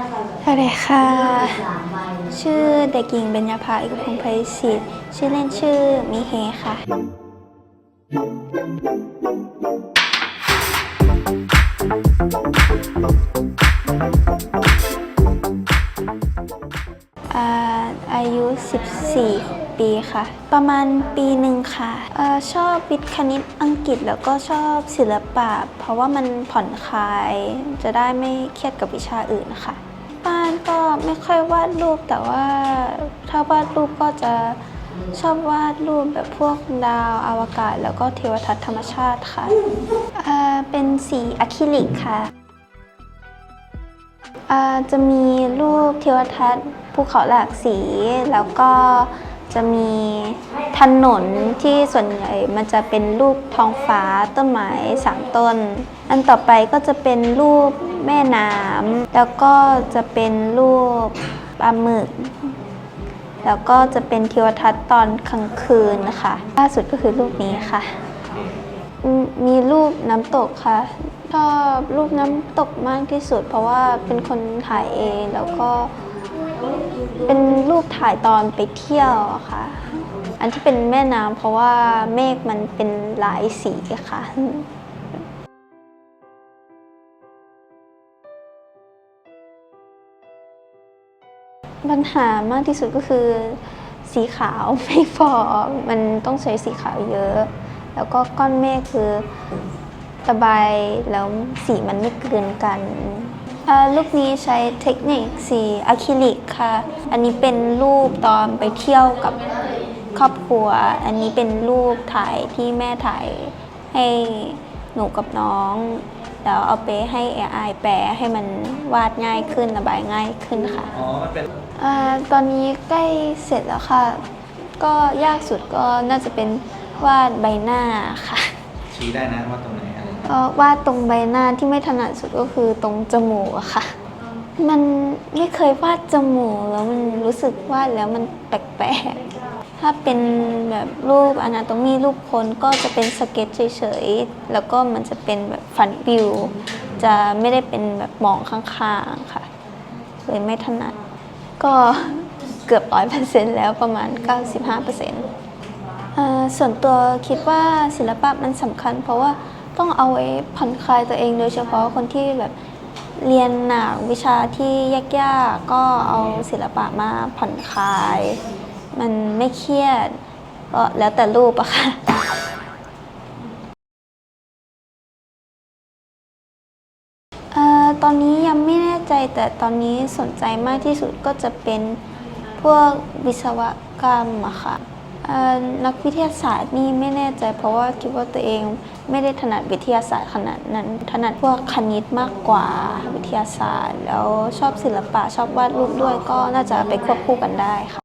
สวัสดีค่ะ ชื่อเด็กหญิงเบญญาภาเอกพงศ์ไพศิษฐ์ชื่อเล่นชื่อมิเฮค่ะ อ่าอายุ 14 ปีค่ะ ประมาณปีหนึ่งค่ะเออชอบวิทย์คณิตอังกฤษแล้วก็ชอบศิลปะ เพราะว่ามันผ่อนคลาย จะได้ไม่เครียดกับวิชาอื่นค่ะานก็ไม่ค่อยวาดรูปแต่ว่าถ้าวาดรูปก็จะชอบวาดรูปแบบพวกดาวอวกาศ แล้วก็เทวทัศน์ธรรมชาติค่ะเอ่อเป็นสีอะคริลิกค่ะจะมีรูปเทวทัศน์ภูเขาหลากสี แล้วก็จะมี ถนนที่ส่วนใหญ่มันจะเป็นรูปท้องฟ้าต้นไม้สามต้น อันต่อไปก็จะเป็นรูปแม่น้ำแล้วก็จะเป็นรูปปลาหมึก แล้วก็จะเป็นเทวทัศน์ตอนกลางคืนนะคะล่าสุดก็คือรูปนี้ค่ะ มีรูปน้ำตกค่ะชอบรูปน้ำตกมากที่สุด เพราะว่าเป็นคนถ่ายเองแล้วก็เป็นรูปถ่ายตอนไปเที่ยวค่ะ อันที่เป็นแม่น้ำเพราะว่าเมฆมันเป็นหลายสีค่ะปัญหามากที่สุดก็คือสีขาวไม่พอมันต้องใช้สีขาวเยอะ แล้วก็ก้อนเมฆคือระบายแล้วสีมันไม่เกินกันเอ่อรูปนี้ใช้เทคนิคสีอะคริลิกค่ะ อันนี้เป็นรูปตอนไปเที่ยวกับ ครอบครัว อันนี้เป็นรูปถ่ายที่แม่ถ่ายให้หนูกับน้องแล้วเอาไปให้ AI แปลให้มันวาดง่ายขึ้นระบายง่ายขึ้นค่ะอ๋อมันเป็นอาตอนนี้ใกล้เสร็จแล้วค่ะ ก็ยากสุดก็น่าจะเป็นวาดใบหน้าค่ะชี้ได้นะว่าตรงไหนอะไรก็วาดตรงใบหน้าที่ไม่ถนัดสุดก็คือตรงจมูกอะค่ะ มันไม่เคยวาดจมูกแล้วมันรู้สึกวาดแล้วมันแปลกๆ ถ้าเป็นแบบรูปอนาโตมีรูปคนก็จะเป็นสเก็ตเฉยๆ แล้วก็มันจะเป็นแบบฟันวิว จะไม่ได้เป็นแบบมองข้างๆค่ะ เลยไม่ถนัด ก็เกือบร้อยเปอร์เซ็นต์แล้วประมาณ 95เปอร์เซ็นต์ส่วนตัวคิดว่าศิลปะมันสำคัญ เพราะว่าต้องเอาไว้ผ่อนคลายตัวเองโดยเฉพาะคนที่แบบเรียนหนักวิชาที่ยากๆ ก็เอาศิลปะมาผ่อนคลาย มันไม่เครียด ก็แล้วแต่รูปอะค่ะเอ่อตอนนี้ยังไม่แน่ใจแต่ตอนนี้สนใจมากที่สุดก็จะเป็นพวกวิศวกรรมอะค่ะเอ่อนักวิทยาศาสตร์นี่ไม่แน่ใจ เพราะว่าคิดว่าตัวเองไม่ได้ถนัดวิทยาศาสตร์ขนาดนั้น ถนัดพวกคณิตมากกว่าวิทยาศาสตร์ แล้วชอบศิลปะชอบวาดรูปด้วยก็น่าจะไปควบคู่กันได้ค่ะ